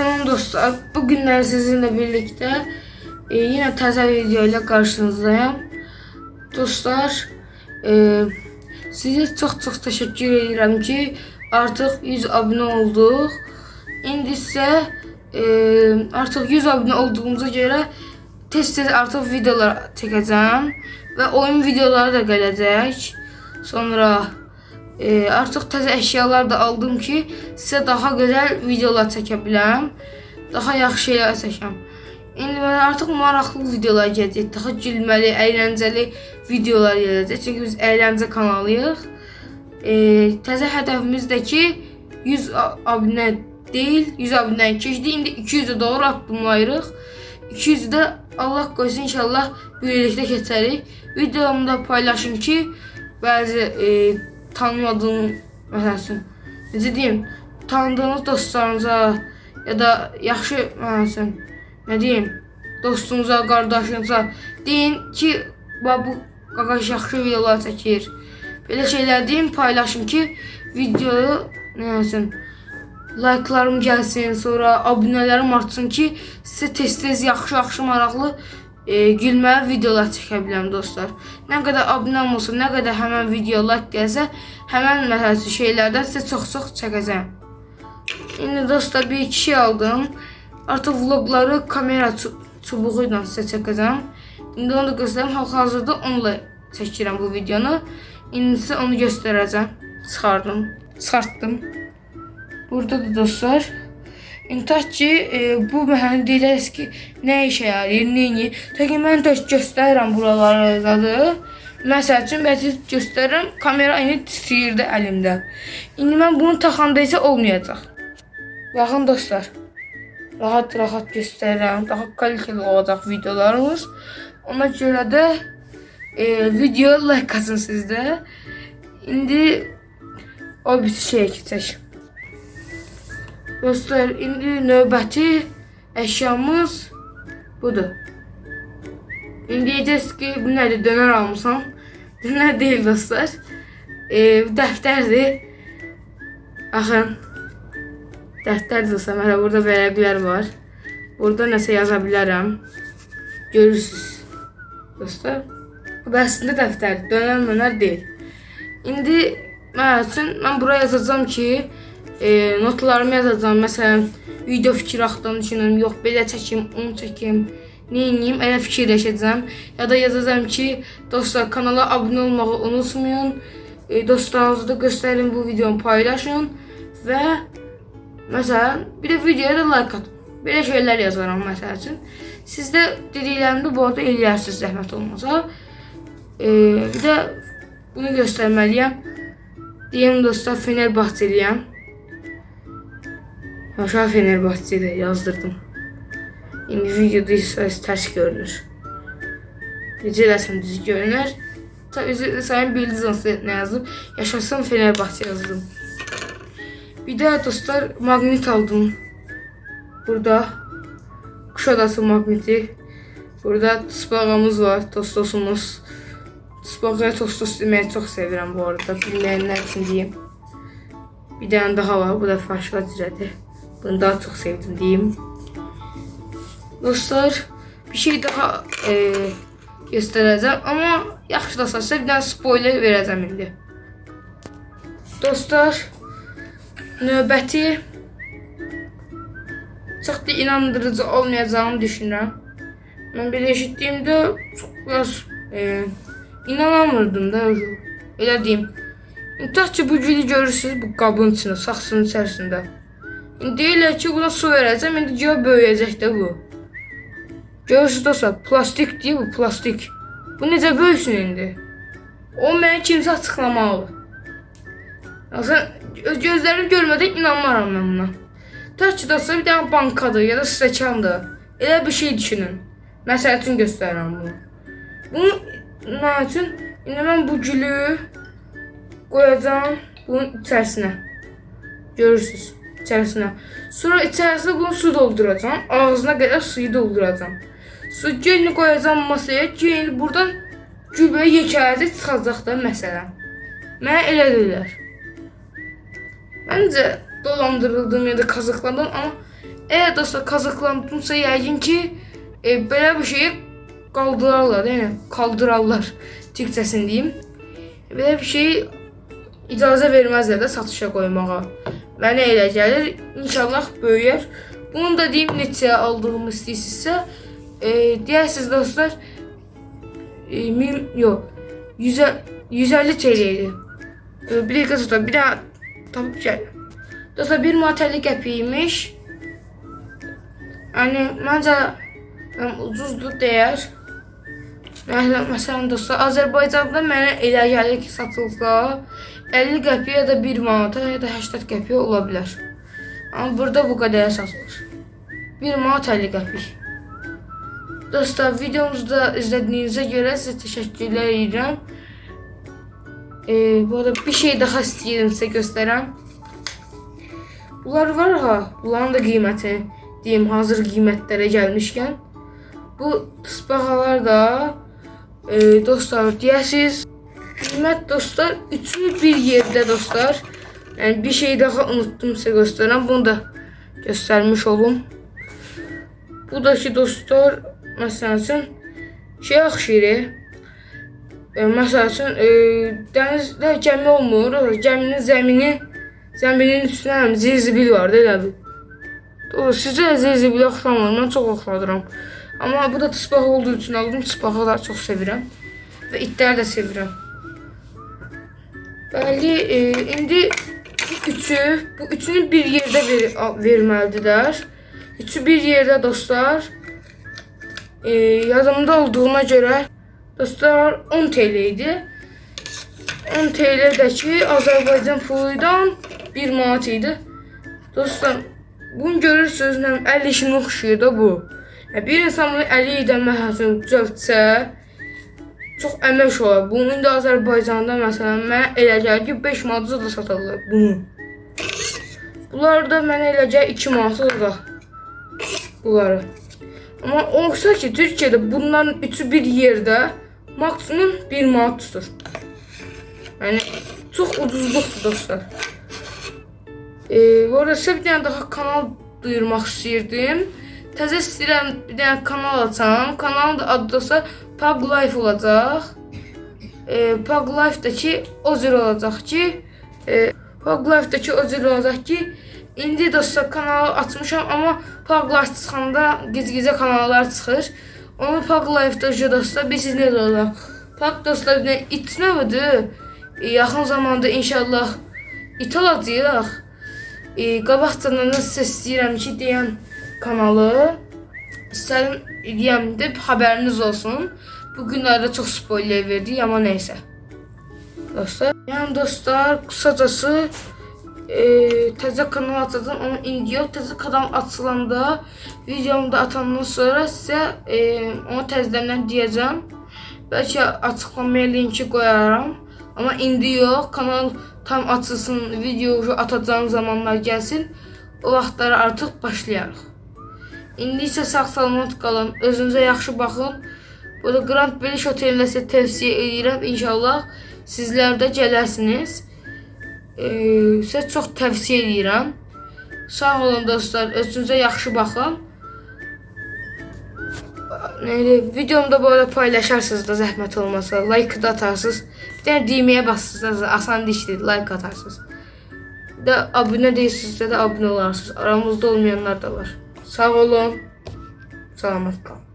Tamam dostlar, bugünler sizinle birlikte e, yine taze video ile karşınızdayım. Dostlar, e, size çok çok teşekkür ederim ki artık 100 abone olduk. İndi ise e, artık 100 abone olduğumuza göre tez tez artık videolar çekeceğim ve oyun videoları da gelecek. Sonra e, artıq təzə əşyalar da aldım ki, sizə daha gözəl videolar çəkə. Daha yaxşı şeylər çəkəm. İndi mənə artıq maraqlı videolar gələcək. Daha gülməli, əyləncəli videolar gələcək. Çünki biz əyləncə kanalıyıq. E, təzə hədəfimiz də ki 100 a- abunə deyil, 100 abunədən keçdi. İndi 200-ə doğru addımlayırıq. 200-də Allah qoysun inşallah birlikdə keçərik. Videomu da paylaşın ki, bəzi e, tanımadığım məsələn, necə deyim, tanıdığınız dostlarınıza ya da yaxşı məsələn, nə deyim, dostunuza, qardaşınıza deyin ki, bax bu qaqaş yaxşı videolar çəkir. Belə şeylər deyin, paylaşın ki, videoyu nəsin like'larım gəlsin, sonra abunələrim artsın ki, sizə tez-tez yaxşı-yaxşı maraqlı e, gülməli videolar çəkə biləm dostlar. Nə qədər abunəm olsa, nə qədər həmən video like gəlsə, həmən məsələn şeylərdən sizə çox-çox çəkəcəm. İndi dostlar bir iki şey aldım. Artıq vlogları kamera çu- çubuğu ilə sizə çəkəcəm. İndi onu göstərəm. Hal-hazırda onunla çəkirəm bu videonu. İndi sizə onu göstərəcəm. Çıxardım. Çıxartdım. Burada da dostlar. İntaq ki, e, bu mənə deyəcəksiniz ki, nə işə yarayır, neyini. Təki mən də göstərirəm buraları zadı. Məsəl üçün bəzi göstərirəm, kamera indi titrəyirdi əlimdə. İndi mən bunu taxanda isə olmayacaq. Baxın dostlar. Rahat-rahat göstərirəm. Daha kaliteli olacaq videolarımız. Ona görə də e, video like atın sizdə. İndi o bir şey keçək. Dostlar, indi növbəti əşyamız budur. İndi deyəcəksiniz ki, bu nədir? Dönər almısan? Dönər deyil dostlar. E, bu dəftərdir. Baxın. Dəftər dostlar, məsələn burada vərəqlər var. Burada nəsə yaza bilərəm. Görürsüz. Dostlar. Bu əslində dəftər. Dönər dönər deyil. İndi mən üçün mən buraya yazacağam ki, e, notlarımı yazacağam. Məsələn, video fikir axtarım düşünürəm. Yox, belə çəkim, onu çəkim. Edeyim? Elə fikirləşəcəm. Ya da yazacağam ki, dostlar kanala abunə olmağı unutmayın. E, dostlarınıza da göstərin bu videonu paylaşın və məsələn, bir də videoya da like atın. Belə şeylər yazaram məsəl üçün. Siz də dediklərimdə bu arada eləyərsiniz zəhmət olmasa. E, bir də bunu göstərməliyəm. Deyim dostlar, Fenerbahçeliyəm. Yaşar Fenerbahçe'de yazdırdım. İndi videoda isə tərs görünür. Necə eləsəm düz görünür. Ta üzü sayın bildiniz onsuz nə yazdım. Yaşasın Fenerbahçe yazdım. Bir də dostlar magnet aldım. Burada Kuşadası magneti. Burada tıspağımız var, tostosumuz. Tıspağıya tostos deməyi çox sevirəm bu arada. Bilməyənlər üçün deyim. Bir dənə daha var. Bu da faşla cürədir. Bunu daha çok sevdim diyeyim. Dostlar bir şey daha e, göstereceğim ama yaxşı dostlar size bir tane spoiler vereceğim indi. Dostlar növbəti çox da inandırıcı olmayacağını düşünürəm. Mən belə eşitdiyimdə çox biraz e, inanamırdım da elə deyim. İntaq ki bu gülü görürsünüz bu qabın içində, saxsının içərisində. Deyirlər ki, buna su verəcəm, indi gör böyüyəcək də bu. Görürsünüz dostlar, plastik deyil bu, plastik. Bu necə böyüsün indi? O mənə kimsə açıqlamalı. Sən öz gözlərim görmədən inanmaram mən buna. Tək ki dostlar bir dənə bankadır ya da stəkandır. Elə bir şey düşünün. Məsəl üçün göstərirəm bunu. Bunu nə üçün? İndi mən bu gülü qoyacağam bunun içərisinə. Görürsüz içərisinə. Sonra içərisinə bunu su dolduracağam. Ağzına qədər suyu dolduracağam. Su gölünü qoyacağam masaya. Gölünü buradan gübəyə yekələcək çıxacaq da məsələn. Mənə elə dedilər. Məncə dolandırıldım ya da kazıkladım ama Eğer dostlar kazıklandımsa yəqin ki e, belə bir şeyi qaldırarlar, yəni kaldırarlar Türkçəsini deyim. Belə bir şeyi icazə verməzlər də satışa qoymağa. Mənə elə gəlir, inşallah böyüyər. Bunu da deyim neçə aldığımı istəyirsinizsə, e, deyərsiniz dostlar, e, min, yox, 100, 150 TL idi. E, bir dəqiqə dostlar, bir daha tapıb gəl. Dostlar, bir manat 50 qəpiymiş. Yəni, məncə yəni, ucuzdur deyər. Məsələn dostlar, Azərbaycanda mənə elə gəlir ki, satılsa 50 qəpiyə ya da 1 manata ya da 80 qəpiyə ola bilər. Amma burada bu qədərə satılır. 1 manat 50 qəpik. Dostlar, videomuzu da izlədiyinizə görə sizə təşəkkürlər edirəm. Ee, bu arada bir şey daha istəyirəm sizə göstərəm. Bunlar var ha, bunların da qiyməti deyim hazır qiymətlərə gəlmişkən. Bu tısbağalar da e, dostlar deyəsiz qiymət dostlar üçü bir yerdə dostlar. Yəni bir şey daha unuttum sizə göstərəm. Bunu da göstərmiş olum. Bu da ki dostlar məsəl şey oxşayır. E, məsəl üçün e, dənizdə gəmi olmur. Gəminin zəmini zəminin üstünə həm zirzibil var da elə bil. Doğru, sizə zirzibil oxşamır. Mən çox oxşadıram. Amma bu da tısbağa olduğu üçün aldım. Tısbağı da çox sevirəm. Və itləri də sevirəm. Bəli, e, indi üçü, bu üçünü bir yerdə ver, verməlidirlər. Üçü bir yerdə dostlar. E, yadımda olduğuna görə dostlar 10 TL idi. 10 TL'dəki Azərbaycan puluydan 1 manat idi. Dostlar, bunu görürsünüz, nə 50 işinə oxşuyur da bu. Bir insan bunu 50 idən məsələn düzəltsə, çox əmək olar. Bunu indi Azərbaycanda məsələn mənə elə gəlir ki, 5 manata da satırlar bunu. Bunlar da mənə elə gəlir 2 manata da bunları. Amma olsa ki, Türkiyədə bunların üçü bir yerdə maksimum 1 manat tutur. Yəni çox ucuzluqdur dostlar. Ee, bu arada sizə bir dənə daha kanal duyurmaq istəyirdim. Təzə istəyirəm bir dənə kanal açam. Kanalın adı dostlar Pug Life olacaq. Ee, Pug Life-dakı o cür olacaq ki, e, Pug Life-dakı o cür olacaq ki, indi dostlar kanalı açmışam, amma Pug Life çıxanda gec-gecə kanallar çıxır. Onu Pug Life-da dostlar bilirsiniz necə olacaq. Pug dostlar bir dənə it növüdür. E, yaxın zamanda inşallah it alacağıq. E, qabaqcadan da sizə istəyirəm ki, deyən kanalı deyəm də xəbəriniz olsun. Bu günlərdə çox spoiler verdik, amma nəysə. Dostlar, yəni dostlar, qısacası e, təzə kanal açacağam, amma indi yox, təzə kanal açılanda videomu da atandan sonra sizə e, onu təzədən deyəcəm. Bəlkə açıqlamaya linki qoyaram. Amma indi yox, kanal tam açılsın, video atacağım zamanlar gəlsin. O vaxtlara artıq başlayarıq. İndi isə sağ salamat qalın, özünüzə yaxşı baxın. Burada Grand Beliş otelinə sizə tövsiyə edirəm. İnşallah sizlər də gələrsiniz. Ee, sizə çox tövsiyə edirəm. Sağ olun dostlar, özünüzə yaxşı baxın. Neydi? Videomda böyle paylaşarsınız da zəhmət olmasa. Like da atarsınız. Bir dənə düyməyə basırsınız. Asan dişdir. Like atarsınız. Də abunə deyilsinizsə də abunə olarsınız. Aramızda olmayanlar da var. Sağ olun.